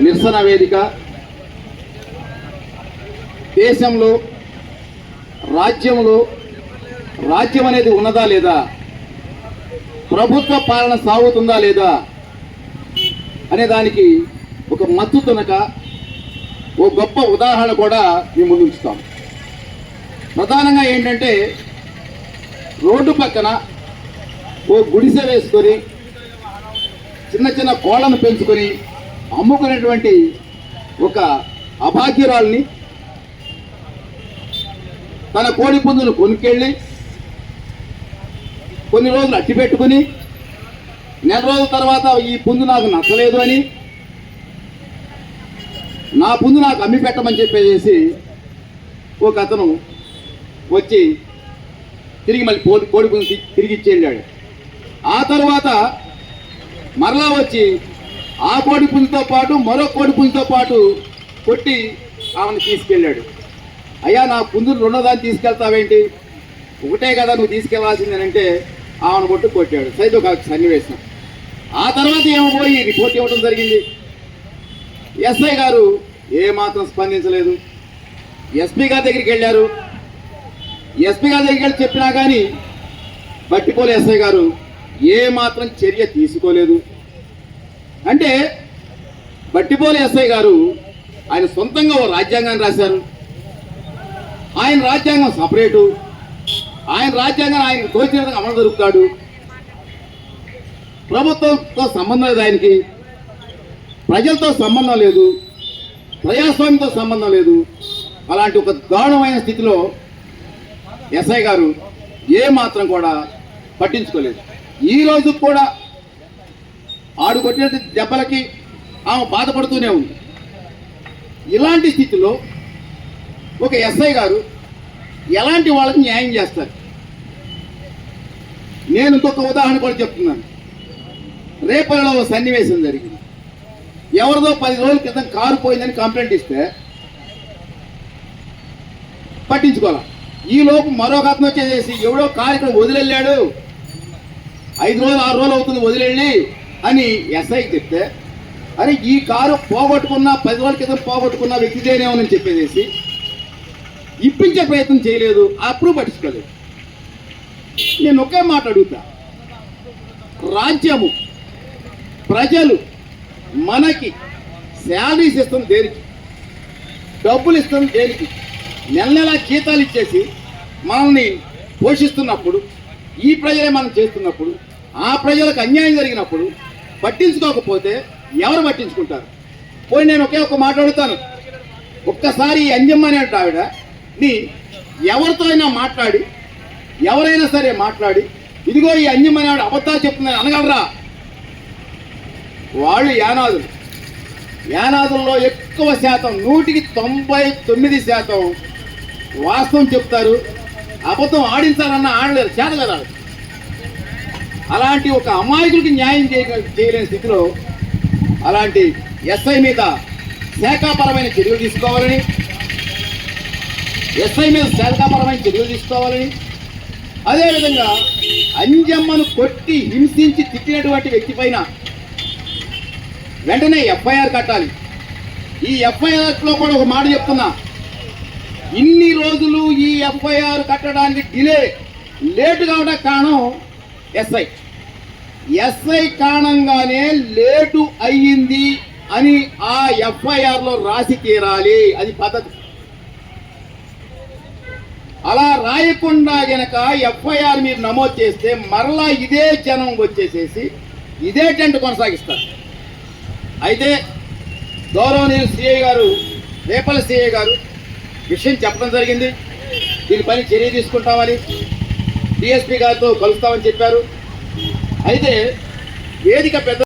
నిరసన వేదిక. దేశంలో రాజ్యంలో రాజ్యం అనేది ఉన్నదా లేదా? ప్రభుత్వ పాలన సాగుతుందా లేదా? అనే దానికి ఒక మత్తు తునక ఓ గొప్ప ఉదాహరణ కూడా మేము ముందుంచుతాం ప్రధానంగా ఏంటంటే రోడ్డు పక్కన ఓ గుడిసె వేసుకొని చిన్న చిన్న కోళ్ళను పెంచుకొని అమ్ముకునేటువంటి ఒక అభాగ్యురాల్ని తన కోడి పుంజును కొనుక్కెళ్ళి కొన్ని రోజులు అట్టి పెట్టుకుని నెల రోజుల తర్వాత ఈ పుంజు నాకు నచ్చలేదు అని నా పుంజు నాకు అమ్మి పెట్టమని చెప్పేసి ఒక అతను వచ్చి తిరిగి మళ్ళీ కోడి కోడి పుంజు తిరిగి ఇచ్చి వెళ్ళాడు ఆ తర్వాత మరలా వచ్చి ఆ కోడి పుంజుతో పాటు మరో కోడి పుంజుతో పాటు కొట్టి ఆమెను తీసుకెళ్ళాడు. అయ్యా నా పుంజులు రెండోదాన్ని తీసుకెళ్తావేంటి? ఒకటే కదా నువ్వు తీసుకెళ్ళాల్సింది అని అంటే ఆమెను కొట్టు కొట్టాడు. సైతం ఒక సన్నివేశం. ఆ తర్వాత ఏమో పోయి రిపోర్ట్ ఇవ్వడం జరిగింది. ఎస్ఐ గారు ఏమాత్రం స్పందించలేదు. ఎస్పీ గారి దగ్గరికి వెళ్ళారు. ఎస్పీ గారి దగ్గరికి వెళ్ళి చెప్పినా కానీ బట్టిపోలే ఎస్ఐ గారు ఏమాత్రం చర్య తీసుకోలేదు. అంటే బట్టిపోలి ఎస్ఐ గారు ఆయన సొంతంగా ఓ రాజ్యాంగాన్ని రాశారు. ఆయన రాజ్యాంగం సపరేటు. ఆయన రాజ్యాంగాన్ని ఆయన తోచిన విధంగా అమలు జరుపుతాడు. ప్రభుత్వంతో సంబంధం లేదు ఆయనకి. ప్రజలతో సంబంధం లేదు. ప్రజాస్వామ్యంతో సంబంధం లేదు. అలాంటి ఒక దారుణమైన స్థితిలో ఎస్ఐ గారు ఏ మాత్రం కూడా పట్టించుకోలేదు. ఈ రోజు కూడా ఆడు కొట్టిన దెబ్బలకి ఆమె బాధపడుతూనే ఉంది. ఇలాంటి స్థితిలో ఒక ఎస్ఐ గారు ఎలాంటి వాళ్ళకి న్యాయం చేస్తారు? నేను ఇంకొక ఉదాహరణ కూడా చెప్తున్నాను. రేపల్లో ఒక సన్నివేశం జరిగింది. ఎవరిదో పది రోజుల క్రితం కారు పోయిందని కంప్లైంట్ ఇస్తే పట్టించుకోవాలి? ఈ లోపు మరొక అతను వచ్చేసేసి ఎవడో కారు ఇక్కడ వదిలెళ్ళాడు. ఐదు రోజులు ఆరు రోజులు అవుతుంది వదిలేళ్ళి అని ఎస్ఐ చెప్తే అరే ఈ కారు పోగొట్టుకున్న పది రోజుల క్రితం పోగొట్టుకున్న వ్యక్తిదేనేమోనని చెప్పేసి ఇప్పించే ప్రయత్నం చేయలేదు అప్పుడు పట్టించుకోలేదు. నేను ఒకే మాట అడుగుతా. రాజ్యము ప్రజలు మనకి శాలరీస్ ఇస్తాం దేనికి? డబ్బులు ఇస్తాం దేనికి? నెల నెల జీతాలు ఇచ్చేసి మనల్ని పోషిస్తున్నప్పుడు ఈ ప్రజలే మనం చేస్తున్నప్పుడు ఆ ప్రజలకు అన్యాయం జరిగినప్పుడు పట్టించుకోకపోతే ఎవరు పట్టించుకుంటారు? పోయి నేను ఒకే ఒక మాట్లాడుతాను. ఒక్కసారి ఈ అంజమ్మ అనే ఆవిడ నీ ఎవరితో అయినా మాట్లాడి ఎవరైనా సరే మాట్లాడి ఇదిగో ఈ అంజమ్మ అనే ఆవిడ అబద్ధాలు చెప్తున్నాను అనగలరా? వాళ్ళు యానాదులు. యానాదుల్లో ఎక్కువ శాతం నూటికి తొంభై తొమ్మిది శాతం వాస్తవం చెప్తారు. అబద్ధం ఆడించాలన్నా ఆడలేరు చేత కదా అలాంటి ఒక అమాయకుడికి న్యాయం చేయ చేయలేని స్థితిలో అలాంటి ఎస్ఐ మీద శాఖాపరమైన చర్యలు తీసుకోవాలని ఎస్ఐ మీద శాఖాపరమైన చర్యలు తీసుకోవాలని అదేవిధంగా అంజమ్మను కొట్టి హింసించి తిట్టినటువంటి వ్యక్తి పైన వెంటనే ఎఫ్ఐఆర్ కట్టాలి. ఈ ఎఫ్ఐఆర్లో కూడా ఒక మాట చెప్తున్నా. ఇన్ని రోజులు ఈ ఎఫ్ఐఆర్ కట్టడానికి డిలే లేటు కావడానికి కారణం ఎస్ఐ. ఎస్ఐ కారణంగానే లేటు అయ్యింది అని ఆ ఎఫ్ఐఆర్లో రాసి తీరాలి అది పద్ధతి. అలా రాయకుండా గనక ఎఫ్ఐఆర్ మీరు నమోదు చేస్తే మరలా ఇదే జనం వచ్చేసేసి ఇదే టెంట్ కొనసాగిస్తారు. అయితే గౌరవనీయులు సిఐ గారు రేపల సిఐ గారు విషయం చెప్పడం జరిగింది. దీనిపైన చర్య తీసుకుంటామని డిఎస్పీ గారితో కలుస్తామని చెప్పారు. అయితే వేదిక పెద్ద